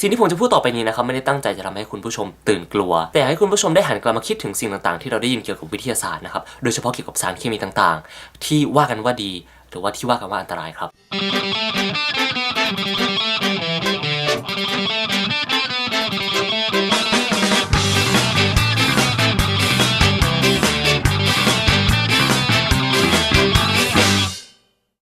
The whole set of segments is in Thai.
สิ่งที่ผมจะพูดต่อไปนี้นะครับไม่ได้ตั้งใจจะทำให้คุณผู้ชมตื่นกลัว แต่อยากให้คุณผู้ชมได้หันกลับมาคิดถึงสิ่งต่างๆ ที่เราได้ยินเกี่ยวกับวิทยาศาสตร์นะครับโดยเฉพาะเกี่ยวกับสารเคมีต่างๆ ที่ว่ากันว่าดี หรือว่าที่ว่ากันว่าอันตรายครับ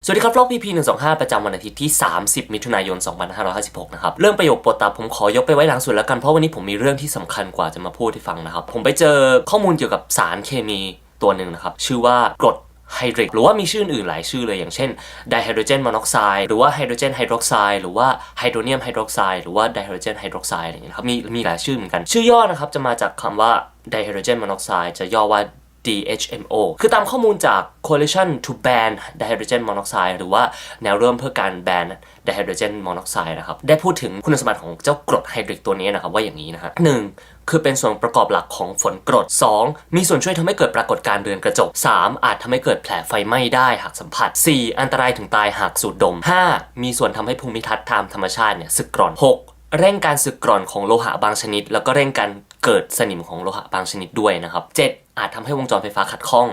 สวัสดีครับโลก PP 125ประจำวันอาทิตย์ที่ 30 มิถุนายน 2556 นะครับ เรื่องประโยคโปรดตับผมขอยกไปไว้หลังสุดแล้วกันเพราะวันนี้ผมมีเรื่องที่สำคัญกว่าจะมาพูดให้ฟังนะครับ ผมไปเจอข้อมูลเกี่ยวกับสารเคมีตัวหนึ่งนะครับ ชื่อว่ากรดไฮดริกหรือว่ามีชื่ออื่นหลายชื่อเลยอย่างเช่นไดไฮโดรเจนมอนอกไซด์หรือว่าไฮโดรเจนไฮดรอกไซด์หรือว่าไฮโดรเนียมไฮดรอกไซด์หรือว่าไดไฮโดรเจนไฮดรอกไซด์อะไรอย่างเงี้ยครับมีมีหลายชื่อเหมือนกัน ชื่อย่อนะครับจะมาจากคำว่าไดไฮโดรเจนมอนอกไซด์จะย่อว่า DHMO คือตามข้อมูลจาก Coalition to Ban Dihydrogen Monoxide หรือว่าแนวร่วมเพื่อการแบน Dihydrogen Monoxide นะครับ ได้พูดถึงคุณสมบัติของเจ้ากรดไฮดริกตัวนี้นะครับ ว่าอย่างนี้นะฮะหนึ่งคือเป็นส่วนประกอบหลักของฝนกรด 2. มีส่วนช่วยทำให้เกิดปรากฏการณ์เรือนกระจก 3. อาจทำให้เกิดแผลไฟไหม้ได้หากสัมผัส 4. อันตรายถึงตายหากสูดดม 5. มีส่วนทำให้ภูมิทัศน์ตามธรรมชาติเนี่ยสึกกร่อน 6. เร่งการสึกกร่อนของโลหะบางชนิด แล้วก็เร่งการ เกิดสนิมของโลหะบางชนิดด้วยนะครับ 7. อาจทำให้วงจรไฟฟ้าขัดข้อง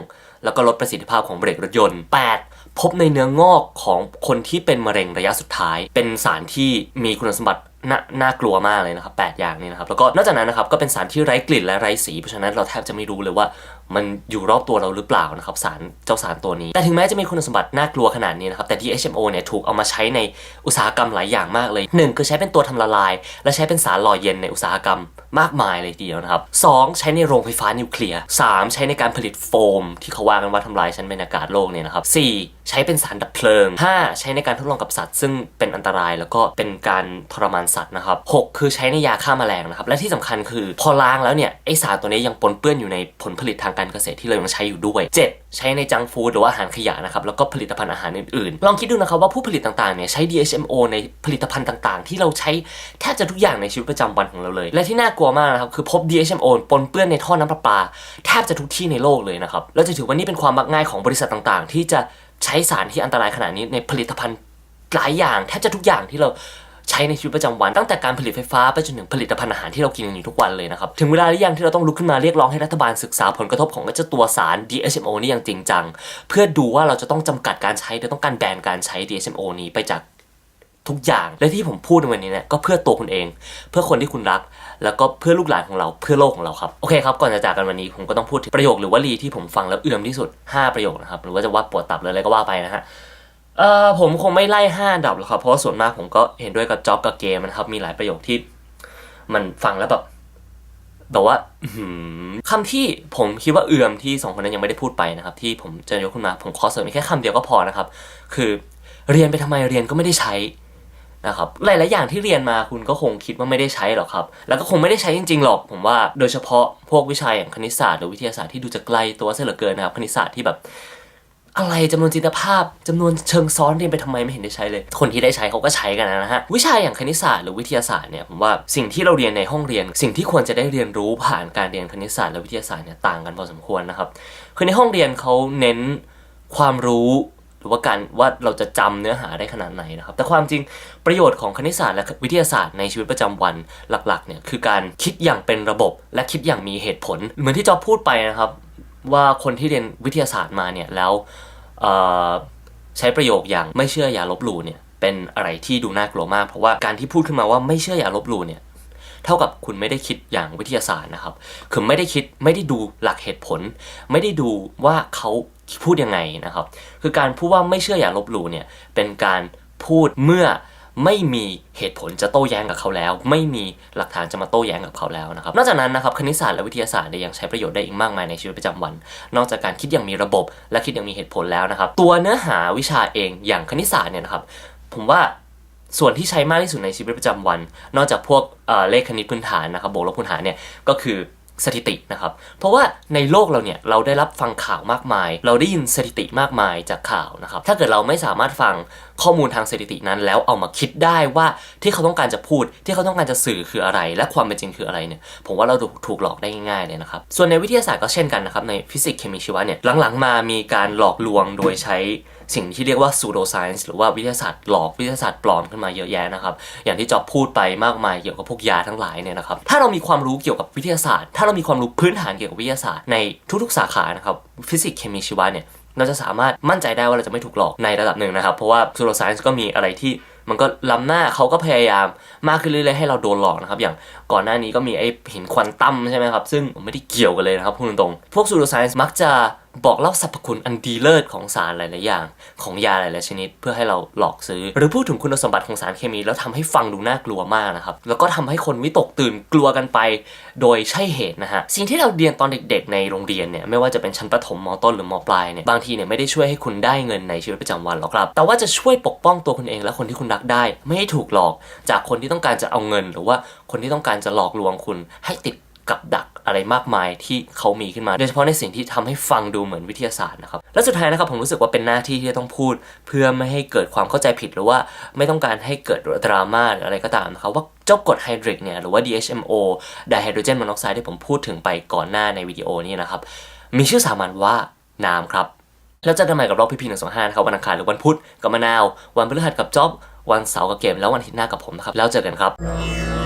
แล้วก็ลดประสิทธิภาพของเบรกรถยนต์ 8. พบในเนื้องอกของคนที่เป็นมะเร็งระยะสุดท้าย เป็นสารที่มีคุณสมบัติน่าน่ากลัวมากเลยนะครับ 8 อย่างนี้นะครับ แล้วก็นอกจากนั้นนะครับ ก็เป็นสารที่ไร้กลิ่นและไร้สี เพราะฉะนั้นเราแทบจะไม่รู้เลยว่า มันอยู่รอบตัวเราหรือเปล่านะครับสารเจ้าสารตัวนี้ แต่ถึงแม้จะมีคุณสมบัติน่ากลัวขนาดนี้นะครับแต่ DHMO เนี่ยถูกเอามาใช้ในอุตสาหกรรมหลายอย่างมากเลย 1 คือใช้เป็นตัวทำละลาย และใช้เป็นสารหล่อเย็นในอุตสาหกรรมมากมายเลยทีเดียวนะครับ2ใช้ในโรงไฟฟ้านิวเคลียร์ 3 ใช้ในการผลิตโฟม ที่เขาว่ากันว่าทำลายชั้นบรรยากาศโลกเนี่ยนะครับ4ใช้เป็นสารดับเพลิง 5 ใช้ในการทดลองกับสัตว์ ซึ่งเป็นอันตรายแล้วก็เป็นการทรมานสัตว์นะครับ 6 คือใช้ในยาฆ่าแมลงนะครับ และที่สำคัญคือพอล้างแล้วเนี่ยไอสารตัวนี้ยังปนเปื้อนอยู่ในผลผลิตทางการเกษตรที่เรายังใช้อยู่ด้วย 7 ใช้ในจังฟูดหรือว่าอาหารขยะนะครับแล้วก็ผลิตภัณฑ์อาหารอื่นๆ ลองคิดดูนะครับว่าผู้ผลิตต่างๆเนี่ยใช้ DHMO ในผลิตภัณฑ์ต่างๆ ที่เราใช้แทบจะทุกอย่างในชีวิตประจำวันของเราเลย และที่น่ากลัวมากนะครับคือพบ DHMO ปนเปื้อนในท่อน้ำประปา แทบจะทุกที่ในโลกเลยนะครับแล้วจะถือว่านี่เป็นความมักง่ายของบริษัทต่างๆ ที่จะ ใช้สารที่อันตรายขนาดนี้ในผลิตภัณฑ์หลายอย่างแทบจะทุกอย่างที่เราใช้ในชีวิตประจำวันตั้งแต่การผลิตไฟฟ้าไปจนถึงผลิตภัณฑ์อาหารที่เรากินอยู่ทุกวันเลยนะครับ ถึงเวลาหรือยังที่เราต้องลุกขึ้นมาเรียกร้องให้รัฐบาลศึกษาผลกระทบของเจ้าตัวสาร DHMO นี่อย่างจริงจัง เพื่อดูว่าเราจะต้องจำกัดการใช้หรือต้องการแบนการใช้ DHMO นี้ไปจาก ทุกอย่างและที่ผมพูดในวันนี้เนี่ยก็เพื่อตัวคุณเอง เพื่อคนที่คุณรัก แล้วก็เพื่อลูกหลานของเราเพื่อโลกของเราครับโอเคครับก่อนจะจากกันวันนี้ผมก็ต้องพูดถึงประโยคหรือวลีที่ผมฟังแล้วเอื่อมที่สุด 5 ประโยคนะครับหรือว่าจะว่าปวดตับหรือะไรก็ว่าไปนะฮะเอ่อผมคงไม่ไล่ห้าอันดับหรอกครับเพราะว่าส่วนมากผมก็เห็นด้วยกับจ็อบกับเกมนะครับมีหลายประโยคที่ มันฟังแล้วแบบแบบว่าอื้อหือคำที่ผมคิดว่าเอื่อมที่สองคนนั้นยังไม่ได้พูดไปนะครับ ที่ผมจะยกขึ้นมาผมขอเสริมอีกแค่คำเดียวก็พอนะครับ คือเรียนไปทำไมเรียนก็ไม่ได้ใช้ นะครับหลายๆอย่างที่เรียนมาคุณก็คงคิดว่าไม่ได้ใช้หรอกครับ แล้วก็คงไม่ได้ใช้จริงๆหรอก ผมว่าโดยเฉพาะพวกวิชาอย่างคณิตศาสตร์หรือวิทยาศาสตร์ที่ดูจะไกลตัวเสียเหลือเกินนะครับคณิตศาสตร์ที่แบบอะไรจำนวนจินตภาพจำนวนเชิงซ้อนเรียนไปทำไมไม่เห็นได้ใช้เลย คนที่ได้ใช้เขาก็ใช้กันนะฮะวิชาอย่างคณิตศาสตร์หรือวิทยาศาสตร์เนี่ยผมว่าสิ่งที่เราเรียนในห้องเรียน สิ่งที่ควรจะได้เรียนรู้ผ่านการเรียนคณิตศาสตร์และวิทยาศาสตร์เนี่ยต่างกันพอสมควรนะครับคือในห้องเรียนเขาเน้นความรู้ หรือว่าการว่าเราจะจำเนื้อหาได้ขนาดไหนนะครับ แต่ความจริงประโยชน์ของคณิตศาสตร์และวิทยาศาสตร์ในชีวิตประจำวันหลักๆเนี่ยคือการคิดอย่างเป็นระบบและคิดอย่างมีเหตุผล เหมือนที่จอพูดไปนะครับ ว่าคนที่เรียนวิทยาศาสตร์มาเนี่ยแล้วใช้ประโยคอย่างไม่เชื่ออย่าลบหลู่เนี่ยเป็นอะไรที่ดูน่ากลัวมาก เพราะว่าการที่พูดขึ้นมาว่าไม่เชื่ออย่าลบหลู่เนี่ยเท่ากับคุณไม่ได้คิดอย่างวิทยาศาสตร์นะครับ คือไม่ได้คิดไม่ได้ดูหลักเหตุผล ไม่ได้ดูว่าเขา พูดยังไงนะครับ คือการพูดว่าไม่เชื่ออย่าลบหลู่เนี่ยเป็นการพูดเมื่อไม่มีเหตุผลจะโต้แย้งกับเขาแล้ว ไม่มีหลักฐานจะมาโต้แย้งกับเขาแล้วนะครับ นอกจากนั้นนะครับคณิตศาสตร์และวิทยาศาสตร์ยังใช้ประโยชน์ได้อีกมากมายในชีวิตประจำวัน นอกจากการคิดอย่างมีระบบและคิดอย่างมีเหตุผลแล้วนะครับ ตัวเนื้อหาวิชาเองอย่างคณิตศาสตร์เนี่ยนะครับ ผมว่าส่วนที่ใช้มากที่สุดในชีวิตประจำวัน นอกจากพวกเเลขคณิตพื้นฐานนะครับบวกลบคูณหารเนี่ยก็คือ สถิตินะครับ เพราะว่าในโลกเราเนี่ยเราได้รับฟังข่าวมากมาย เราได้ยินสถิติมากมายจากข่าวนะครับ ถ้าเกิดเราไม่สามารถฟังข้อมูลทางสถิตินั้น แล้วเอามาคิดได้ว่าที่เขาต้องการจะพูด ที่เขาต้องการจะสื่อคืออะไร และความเป็นจริงคืออะไรเนี่ย ผมว่าเราถูกถูกหลอกได้ง่ายๆเลยนะครับ ส่วนในวิทยาศาสตร์ก็เช่นกันนะครับ ในฟิสิกส์เคมีชีวะเนี่ยหลังๆ มามีการหลอกลวงโดยใช้สิ่งที่เรียกว่า pseudo science หรือว่าวิทยาศาสตร์หลอกวิทยาศาสตร์ปลอมขึ้นมาเยอะแยะนะครับอย่างที่จอบพูดไปมากมายเกี่ยวกับพวกยาทั้งหลายเนี่ยนะครับถ้าเรามีความรู้เกี่ยวกับวิทยาศาสตร์ ถ้าเรามีความรู้พื้นฐานเกี่ยวกับวิทยาศาสตร์ในทุกๆ สาขานะครับฟิสิกส์เคมีชีวะเนี่ยเราจะสามารถมั่นใจได้ว่าเราจะไม่ถูกหลอกในระดับหนึ่งนะครับ เพราะว่า pseudo science ก็มีอะไรที่มันก็ล้ำหน้าเขาก็พยายามมากขึ้นเรื่อยๆให้เราโดนหลอกนะครับ อย่างก่อนหน้านี้ก็มีไอ้หินควอนตั้มใช่ไหมครับ ซึ่งไม่ได้เกี่ยวกันเลยนะครับพูดตรงๆพวก pseudo science มักจะ บอกเล่าสรรพคุณอันดีเลิศของสารหลายๆอย่าง ของยาหลายๆชนิด เพื่อให้เราหลอกซื้อ หรือพูดถึงคุณสมบัติของสารเคมี แล้วทำให้ฟังดูน่ากลัวมากนะครับ แล้วก็ทำให้คนวิตกตื่นกลัวกันไป โดยใช่เหตุนะฮะ สิ่งที่เราเรียนตอนเด็ก ๆ ในโรงเรียนเนี่ยไม่ว่าจะเป็นชั้นประถมมต้นหรือมปลายเนี่ยบางทีเนี่ยไม่ได้ช่วยให้คุณได้เงินในชีวิตประจำวันหรอกครับ แต่ว่าจะช่วยปกป้องตัวคุณเองและคนที่คุณรักได้ ไม่ให้ถูกหลอก จากคนที่ต้องการจะเอาเงิน หรือว่าคนที่ต้องการจะหลอกลวงคุณให้ติดกับดัก อะไรมากมายที่เขามีขึ้นมา โดยเฉพาะในสิ่งที่ทำให้ฟังดูเหมือนวิทยาศาสตร์นะครับ และสุดท้ายนะครับผมรู้สึกว่าเป็นหน้าที่ที่จะต้องพูด เพื่อไม่ให้เกิดความเข้าใจผิดหรือว่าไม่ต้องการให้เกิดดราม่าหรืออะไรก็ตามนะครับว่าเจ้ากรดไฮดริกเนี่ยหรือว่า DHMO ไดไฮโดรเจนมอนอกไซด์ที่ผมพูดถึงไปก่อนหน้าในวิดีโอนี้นะครับมีชื่อสามัญว่าน้ำครับแล้วจอกันใหม่กับรอบพีพีหนึ่งสองห้านะครับวันอังคารหรือวันพุธกับมะนาว วันพฤหัสกับจ๊อบวันเสาร์กับเกม แล้ววันอาทิตย์หน้ากับผมนะครับแล้วเจอกันครับ